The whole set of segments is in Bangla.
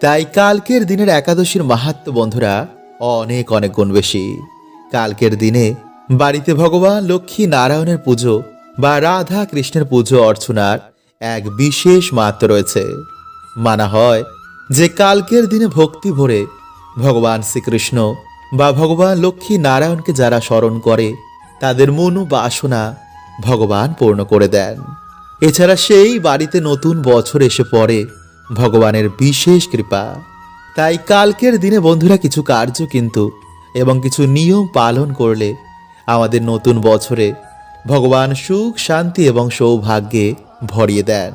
তাই কালকের দিনের একাদশীর মাহাত্ম বন্ধুরা, অনেক অনেক গুণ বেশি। কালকের দিনে বাড়িতে ভগবান লক্ষ্মী নারায়ণের পুজো বা রাধা কৃষ্ণের পুজো অর্চনার এক বিশেষ মাহাত্ম রয়েছে। মানা হয় যে কালকের দিনে ভক্তি ভরে ভগবান শ্রীকৃষ্ণ বা ভগবান লক্ষ্মী নারায়ণকে যারা স্মরণ করে, তাদের মনো বাসনা ভগবান পূর্ণ করে দেন। এছাড়া সেই বাড়িতে নতুন বছর এসে পড়ে ভগবানের বিশেষ কৃপা। তাই কালকের দিনে বন্ধুরা কিছু কার্য কিন্তু এবং কিছু নিয়ম পালন করলে আমাদের নতুন বছরে ভগবান সুখ, শান্তি এবং সৌভাগ্যে ভরিয়ে দেন।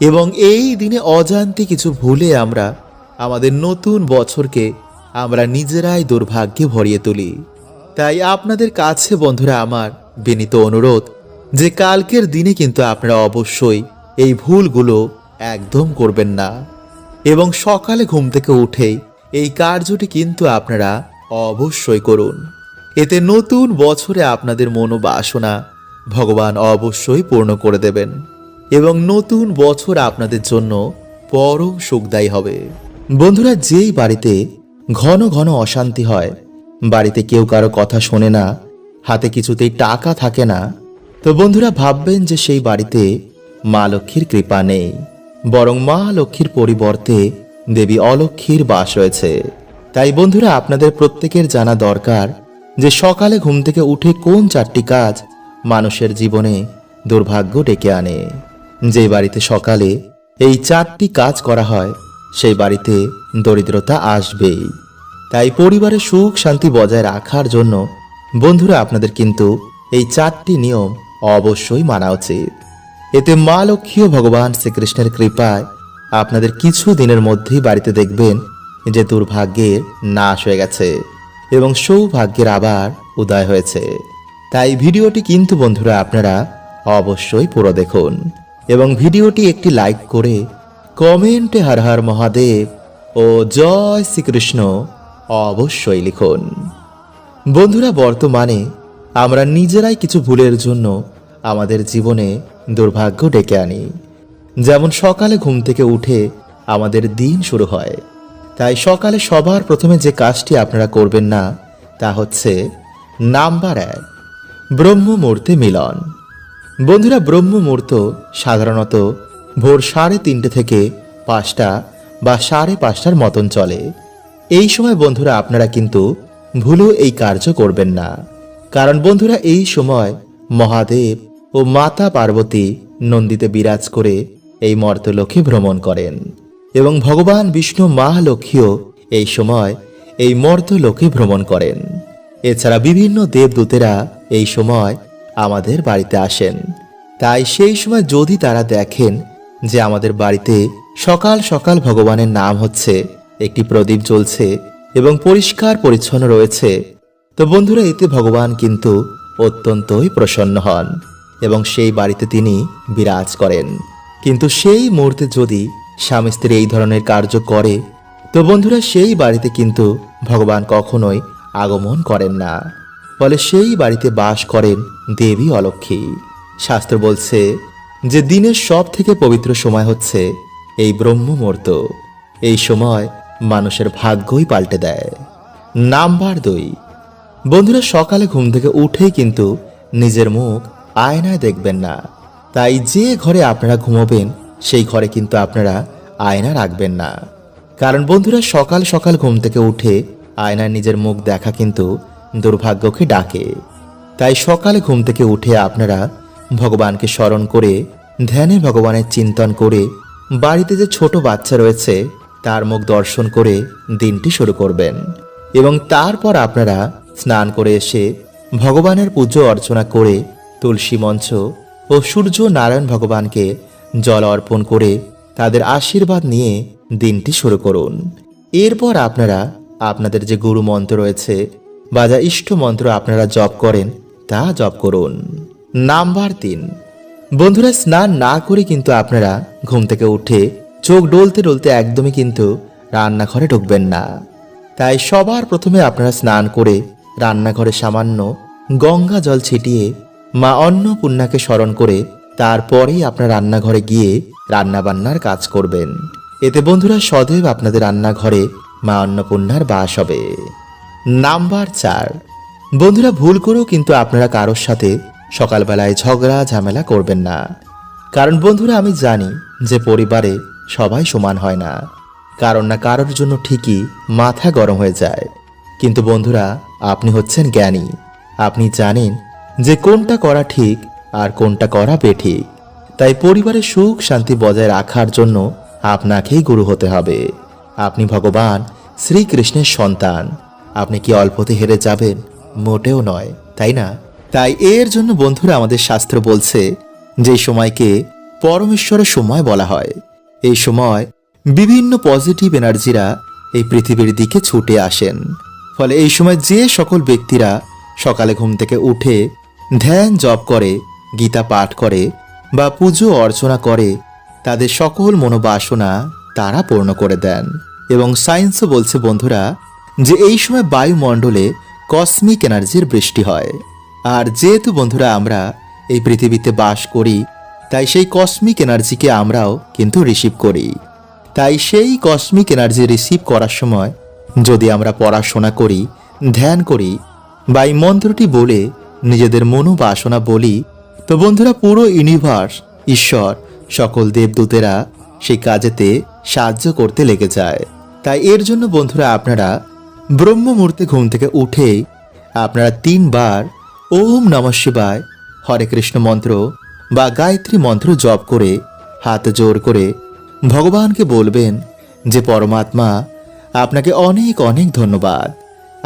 এবং এই দিনে অজান্তে কিছু ভুলে আমরা আমাদের নতুন বছরকে আমরা নিজেরাই দুর্ভাগ্যে ভরিয়ে তুলি। তাই আপনাদের কাছে বন্ধুরা আমার বিনীত অনুরোধ যে কালকের দিনে কিন্তু আপনারা অবশ্যই এই ভুলগুলো একদম করবেন না। এবং সকালে ঘুম থেকে উঠেই এই কার্যটি কিন্তু আপনারা অবশ্যই করুন। এতে নতুন বছরে আপনাদের মনোবাসনা ভগবান অবশ্যই পূর্ণ করে দেবেন এবং নতুন বছর আপনাদের জন্য পরম সুখদায়ী হবে। বন্ধুরা, যেই বাড়িতে ঘন ঘন অশান্তি হয়, বাড়িতে কেউ কারও কথা শোনে না, হাতে কিছুতেই টাকা থাকে না, তো বন্ধুরা ভাববেন যে সেই বাড়িতে মা লক্ষ্মীর কৃপা নেই। বরং মা লক্ষ্মীর পরিবর্তে দেবী অলক্ষ্মীর বাস রয়েছে। তাই বন্ধুরা, আপনাদের প্রত্যেকের জানা দরকার যে সকালে ঘুম থেকে উঠে কোন চারটি কাজ মানুষের জীবনে দুর্ভাগ্য ডেকে আনে। যে বাড়িতে সকালে এই চারটি কাজ করা হয়, সেই বাড়িতে দরিদ্রতা আসবেই। তাই পরিবারে সুখ শান্তি বজায় রাখার জন্য বন্ধুরা, আপনাদের কিন্তু এই চারটি নিয়ম অবশ্যই মানা উচিত। এতে মা লক্ষ্মী ও ভগবান শ্রীকৃষ্ণের কৃপায় আপনাদের কিছু দিনের মধ্যেই বাড়িতে দেখবেন যে দুর্ভাগ্যের নাশ হয়ে গেছে এবং সৌভাগ্যের আবার উদয় হয়েছে। তাই ভিডিওটি কিন্তু বন্ধুরা আপনারা অবশ্যই পুরো দেখুন এবং ভিডিওটি একটি লাইক করে কমেন্টে হর হর মহাদেব ও জয় শ্রীকৃষ্ণ অবশ্যই লিখুন। বন্ধুরা বর্তমানে আমরা নিজেরাই কিছু ভুলের জন্য আমাদের জীবনে দুর্ভাগ্য ডেকে আনি। যেমন সকালে ঘুম থেকে উঠে আমাদের দিন শুরু হয়। তাই সকালে সবার প্রথমে যে কাজটি আপনারা করবেন না, তা হচ্ছে নাম্বার এক ব্রহ্ম মুহূর্তে মিলন। বন্ধুরা, ব্রহ্মমূর্ত সাধারণত ভোর সাড়ে তিনটে থেকে পাঁচটা বা সাড়ে পাঁচটার মতন চলে। এই সময় বন্ধুরা, আপনারা কিন্তু ভুলেও এই কার্য করবেন না। কারণ বন্ধুরা, এই সময় মহাদেব ও মাতা পার্বতী নন্দীতে বিরাজ করে এই মর্তলোকে ভ্রমণ করেন। এবং ভগবান বিষ্ণু মা লক্ষ্মীও এই সময় এই মর্তলোকে ভ্রমণ করেন। এছাড়া বিভিন্ন দেবদূতেরা এই সময় আমাদের বাড়িতে আসেন। তাই সেই সময় যদি তারা দেখেন যে আমাদের বাড়িতে সকাল সকাল ভগবানের নাম হচ্ছে, একটি প্রদীপ জ্বলছে এবং পরিষ্কার পরিচ্ছন্ন রয়েছে, তো বন্ধুরা এতে ভগবান কিন্তু অত্যন্তই প্রসন্ন হন। এবং সেই বাড়িতে তিনি বিরাজ করেন। কিন্তু সেই মুহূর্তে যদি স্বামী স্ত্রী এই ধরনের কার্য করে, তো বন্ধুরা সেই বাড়িতে কিন্তু ভগবান কখনোই আগমন করেন না। ফলে সেই বাড়িতে বাস করেন দেবী অলক্ষ্মী শাস্ত্র বলছে যে দিনের সব থেকে পবিত্র সময় হচ্ছে এই ব্রহ্ম মুহূর্ত। এই সময় মানুষের ভাগ্যই পাল্টে দেয়। নাম্বার দুই। বন্ধুরা সকালে ঘুম থেকে উঠেই কিন্তু নিজের মুখ আয়নায় দেখবেন না। তাই যে ঘরে আপনারা ঘুমোবেন, সেই ঘরে কিন্তু আপনারা আয়না রাখবেন না। কারণ বন্ধুরা, সকাল সকাল ঘুম থেকে উঠে আয়নায় নিজের মুখ দেখা কিন্তু দুর্ভাগ্যকে ডাকে। তাই সকালে ঘুম থেকে উঠে আপনারা ভগবানকে স্মরণ করে, ধ্যানে ভগবানের চিন্তন করে, বাড়িতে যে ছোট বাচ্চা রয়েছে, তার মুখ দর্শন করে দিনটি শুরু করবেন। এবং তারপর আপনারা স্নান করে এসে ভগবানের পুজো অর্চনা করে তুলসী মঞ্চ ও সূর্য নারায়ণ ভগবানকে জল অর্পণ করে তাদের আশীর্বাদ নিয়ে দিনটি শুরু করুন। এরপর আপনারা আপনাদের যে গুরু মন্ত্র রয়েছে বা যা ইষ্ট মন্ত্র আপনারা জপ করেন, তা জপ করুন। নাম্বার তিন। বন্ধুরা, স্নান না করে কিন্তু আপনারা ঘুম থেকে উঠে চোখ ডলতে ডলতে একদমই কিন্তু রান্নাঘরে ঢুকবেন না। তাই সবার প্রথমে আপনারা স্নান করে রান্নাঘরে সামান্য গঙ্গা জল ছিটিয়ে মা অন্নপূর্ণাকে স্মরণ করে তারপরেই আপনার রান্নাঘরে গিয়ে রান্নাবান্নার কাজ করবেন। এতে বন্ধুরা সদৈব আপনাদের রান্নাঘরে মা অন্নপূর্ণার বাস হবে। নাম্বার চার। বন্ধুরা ভুল করেও কিন্তু আপনারা কারোর সাথে সকালবেলায় ঝগড়া, ঝামেলা করবেন না। কারণ বন্ধুরা আমি জানি যে পরিবারে সবাই সমান হয় না। কারণ না কারোর জন্য ঠিকই মাথা গরম হয়ে যায়। কিন্তু বন্ধুরা, আপনি হচ্ছেন জ্ঞানী। আপনি জানেন যে কোনটা করা ঠিক আর কোনটা করা বেঠিক। তাই পরিবারের সুখ শান্তি বজায় রাখার জন্য আপনাকেই গুরু হতে হবে। আপনি ভগবান শ্রীকৃষ্ণের সন্তান। আপনি কি অল্পতে হেরে যাবেন? মোটেও নয়, তাই না? তাই এর জন্য বন্ধুরা আমাদের শাস্ত্র বলছে, যে সময়কে পরমেশ্বরের সময় বলা হয়। এই সময় বিভিন্ন পজিটিভ এনার্জিরা এই পৃথিবীর দিকে ছুটে আসেন। ফলে এই সময় যে সকল ব্যক্তিরা সকালে ঘুম থেকে উঠে ধ্যান জপ করে, গীতা পাঠ করে বা পুজো অর্চনা করে, তাদের সকল মনোবাসনা তারা পূর্ণ করে দেন। এবং সায়েন্সও বলছে, বন্ধুরা, যে এই সময় বায়ুমণ্ডলে কসমিক এনার্জির বৃষ্টি হয়। আর যেহেতু, বন্ধুরা, আমরা এই পৃথিবীতে বাস করি, তাই সেই কসমিক এনার্জিকে আমরাও কিন্তু রিসিভ করি। তাই সেই কসমিক এনার্জি রিসিভ করার সময় যদি আমরা পড়াশোনা করি, ধ্যান করি বা এই মন্ত্রটি বলে নিজেদের মনোবাসনা বলি, তো বন্ধুরা, পুরো ইউনিভার্স ঈশ্বর, সকল দেবদূতেরা সেই কাজেতে সাহায্য করতে লেগে যায়। তাই এর জন্য বন্ধুরা, আপনারা ব্রহ্ম মুহূর্তে ঘুম থেকে উঠেই আপনারা তিনবার ওম নমঃ শিবায় হরে কৃষ্ণ মন্ত্র বা গায়ত্রী মন্ত্র জপ করে, হাত জোর করে ভগবানকে বলবেন যে, পরমাত্মা, আপনাকে অনেক অনেক ধন্যবাদ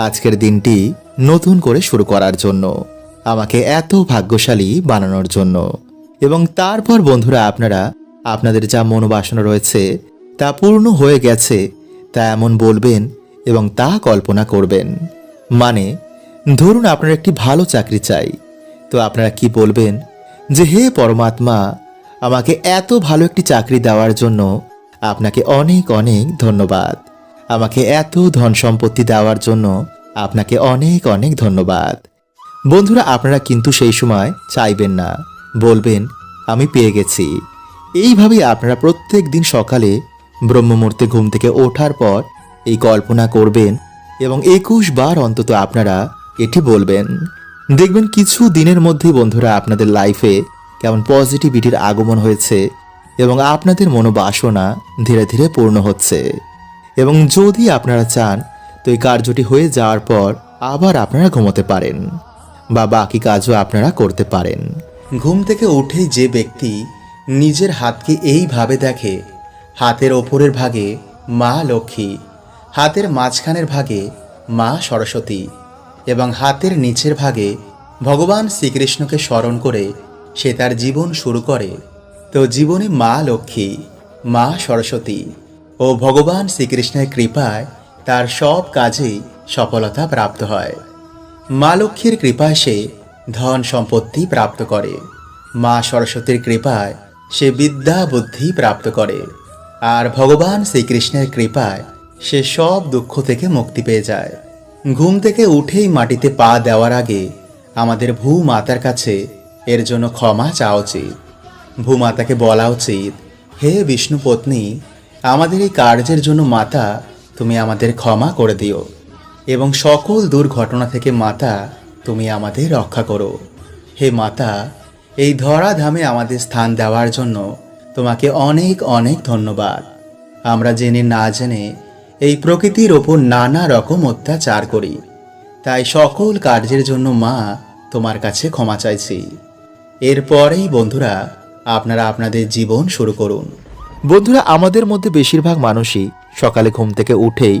আজকের দিনটি নতুন করে শুরু করার জন্য। আমাকে এত ভাগ্যশালী বানানোর জন্য। এবং তারপর বন্ধুরা আপনারা, আপনাদের যা মনোবাসনা রয়েছে, তা পূর্ণ হয়ে গেছে, তা এমন বলবেন এবং তা কল্পনা করবেন। মানে ধরুন আপনার একটি ভালো চাকরি চাই। তো আপনারা কি বলবেন? যে, হে পরমাত্মা, আমাকে এত ভালো একটি চাকরি দেওয়ার জন্য আপনাকে অনেক অনেক ধন্যবাদ। আমাকে এত ধন সম্পত্তি দেওয়ার জন্য আপনাকে অনেক অনেক ধন্যবাদ। বন্ধুরা, আপনারা কিন্তু সেই সময় চাইবেন না। বলবেন, আমি পেয়ে গেছি। এইভাবেই আপনারা প্রত্যেক দিন সকালে ব্রহ্মমূর্তে ঘুম থেকে ওঠার পর এই কল্পনা করবেন এবং একুশ বার অন্তত আপনারা এটি বলবেন। দেখবেন কিছু দিনের মধ্যেই বন্ধুরা, আপনাদের লাইফে কেমন পজিটিভিটির আগমন হয়েছে এবং আপনাদের মনোবাসনা ধীরে ধীরে পূর্ণ হচ্ছে। এবং যদি আপনারা চান তো এই কার্যটি হয়ে যাওয়ার পর আবার আপনারা ঘুমোতে পারেন। বা বাকি কাজও আপনারা করতে পারেন। ঘুম থেকে উঠেই যে ব্যক্তি নিজের হাতকে এইভাবে দেখে, হাতের ওপরের ভাগে মা লক্ষ্মী, হাতের মাঝখানের ভাগে মা সরস্বতী এবং হাতের নিচের ভাগে ভগবান শ্রীকৃষ্ণকে স্মরণ করে সে তার জীবন শুরু করে। তো জীবনে মা লক্ষ্মী, মা সরস্বতী ও ভগবান শ্রীকৃষ্ণের কৃপায় তার সব কাজেই সফলতা প্রাপ্ত হয়। মা লক্ষ্মীর কৃপায় সে ধন সম্পত্তি প্রাপ্ত করে। মা সরস্বতীর কৃপায় সে বিদ্যা বুদ্ধি প্রাপ্ত করে। আর ভগবান শ্রীকৃষ্ণের কৃপায় সে সব দুঃখ থেকে মুক্তি পেয়ে যায়। ঘুম থেকে উঠেই মাটিতে পা দেওয়ার আগে আমাদের ভূমাতার কাছে এর জন্য ক্ষমা চাওয়া উচিত। ভূমাতাকে বলা উচিত, হে বিষ্ণু পত্নী আমাদের এই কার্যের জন্য মাতা, তুমি আমাদের ক্ষমা করে দিও। এবং সকল দুর্ঘটনা থেকে মাতা, তুমি আমাদের রক্ষা করো। হে মাতা, এই ধরাধামে আমাদের স্থান দেওয়ার জন্য তোমাকে অনেক অনেক ধন্যবাদ। আমরা জেনে না জেনে এই প্রকৃতির ওপর নানা রকম অত্যাচার করি। তাই সকল কার্যের জন্য মা তোমার কাছে ক্ষমা চাইছি। এরপরেই বন্ধুরা, আপনারা আপনাদের জীবন শুরু করুন। বন্ধুরা, আমাদের মধ্যে বেশিরভাগ মানুষই সকালে ঘুম থেকে উঠেই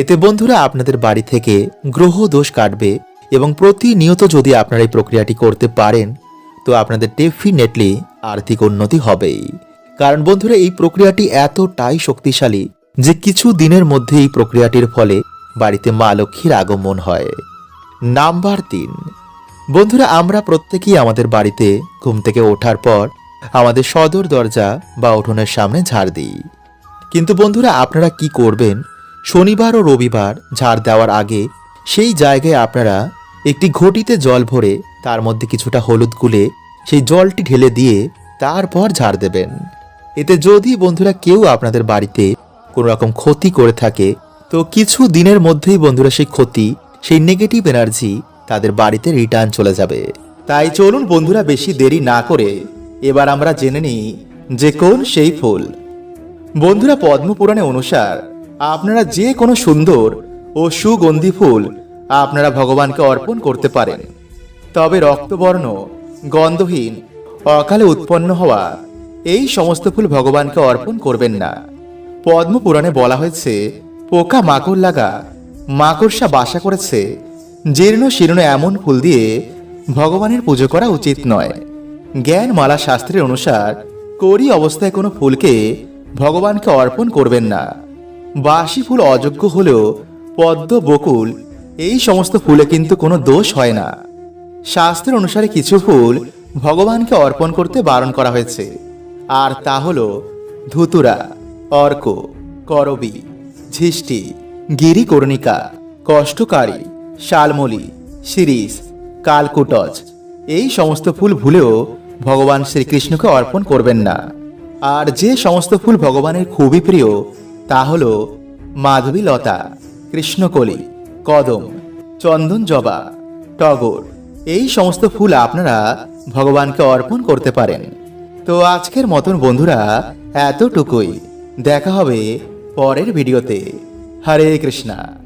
এতে বন্ধুরা আপনাদের বাড়ি থেকে গ্রহ দোষ কাটবে এবং প্রতিনিয়ত যদি আপনারা এই প্রক্রিয়াটি করতে পারেন, তো আপনাদের ডেফিনেটলি আর্থিক উন্নতি হবেই। কারণ বন্ধুরা, এই প্রক্রিয়াটি এতটাই শক্তিশালী যে কিছু দিনের মধ্যে এই প্রক্রিয়াটির ফলে বাড়িতে মা লক্ষ্মীর আগমন হয়। নাম্বার তিন, বন্ধুরা, আমরা প্রত্যেকেই আমাদের বাড়িতে ঘুম থেকে ওঠার পর আমাদের সদর দরজা বা উঠোনের সামনে ঝাড় দিই। কিন্তু বন্ধুরা, আপনারা কি করবেন? শনিবার ও রবিবার ঝাড় দেওয়ার আগে সেই জায়গায় আপনারা একটি ঘটিতে জল ভরে তার মধ্যে কিছুটা হলুদ গুলে সেই জলটি ঢেলে দিয়ে তারপর ঝাড় দেবেন। এতে যদি বন্ধুরা কেউ আপনাদের বাড়িতে কোনো রকম ক্ষতি করে থাকে, তো কিছু দিনের মধ্যেই বন্ধুরা সেই ক্ষতি, সেই নেগেটিভ এনার্জি তাদের বাড়িতে রিটার্ন চলে যাবে। তাই চলুন বন্ধুরা বেশি দেরি না করে এবার আমরা জেনে নিই যে কোন সেই ফুল। বন্ধুরা পদ্মপুরাণে অনুসার আপনারা যে কোনো সুন্দর ও সুগন্ধি ফুল আপনারা ভগবানকে অর্পণ করতে পারেন। তবে রক্তবর্ণ, গন্ধহীন, অকালে উৎপন্ন হওয়া এই সমস্ত ফুল ভগবানকে অর্পণ করবেন না। পদ্মপুরাণে বলা হয়েছে, পোকা মাকড় লাগা, মাকড়সা বাসা করেছে, জীর্ণ শীর্ণ এমন ফুল দিয়ে ভগবানের পুজো করা উচিত নয়। জ্ঞানমালা শাস্ত্রের অনুসার করি অবস্থায় কোনো ফুলকে ভগবানকে অর্পণ করবেন না। বাসি ফুল অযোগ্য হলেও পদ্ম, বকুল এই সমস্ত ফুলে কিন্তু কোনো দোষ হয় না। শাস্ত্রের অনুসারে কিছু ফুল ভগবানকে অর্পণ করতে বারণ করা হয়েছে। আর তা হল ধুতুরা, অর্ক, করবি, ঝিষ্টি, গিরিকর্ণিকা, কষ্টকারী, শালমলি, শিরিষ, কালকুটজ এই সমস্ত ফুল ভুলেও ভগবান শ্রীকৃষ্ণকে অর্পণ করবেন না। আর যে সমস্ত ফুল ভগবানের খুবই প্রিয় তা হল মাধবীলতা কৃষ্ণকলি, কদম, চন্দন জবা, টগর। এই সমস্ত ফুল আপনারা ভগবানকে অর্পণ করতে পারেন। তো আজকের মতন বন্ধুরা, এতটুকুই। দেখা হবে পরের ভিডিওতে। হরে কৃষ্ণা।